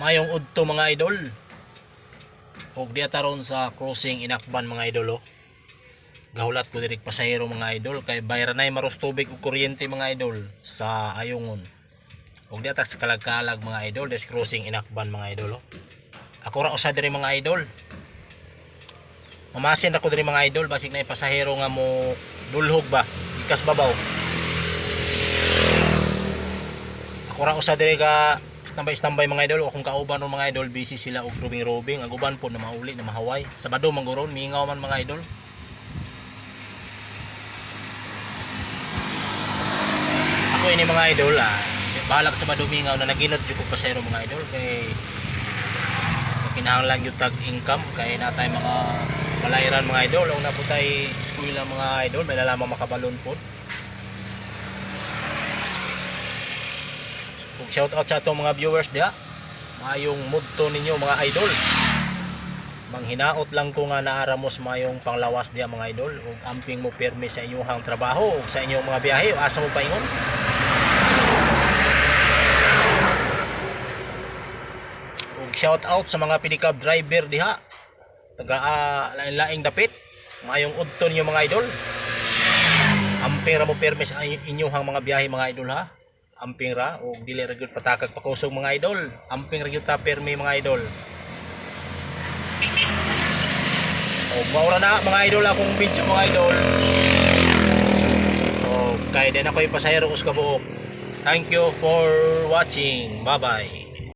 Mayong udto mga idol. Og di taron sa crossing inakban mga idol oh. Gahulat ko direk pasahero mga idol kay bayra nay maros tubig ug kuryente mga idol sa ayungon. Og di sa kalag-kalag mga idol des crossing inakban mga idol oh. Ako ra usa diri mga idol. Mamasin ako diri mga idol basig na pasahero nga mo dulhog ba ikas babaw. Ako ra usa diri ka standby standby mga idol. O kung kauban ng mga idol busy sila og robing robing ang uban po na mauli na mahaway sabado manguron mingaw man mga idol. Ako ini mga idol ah balag sa madumingaw na naginot jud ko pasero mga idol. Kay kinahanglan yung tag income kay natay mga balayran mga idol. O naputay eskwela mga idol may lalamang makabalon po shout out sa atong mga viewers diha. Mayong mudto ninyo mga idol. Manghinaot lang ko nga naaramos mayong panglawas diha mga idol. Ug amping mo permi sa inyong trabaho ug sa inyong mga biyahe asa mo paingon? Ug shout out sa mga pinikab driver diha taga uh, lain-laing dapit mayong udto ninyo mga idol. Amping ra mo permi sa inyo- inyong mga biyahe mga idol ha amping ra o dili ra gyud patakag pakusog mga idol amping ra gyud ta permi mga idol. O maura na mga idol akong video mga idol. O kay din ako yung pasahero us kabuok thank you for watching. Bye bye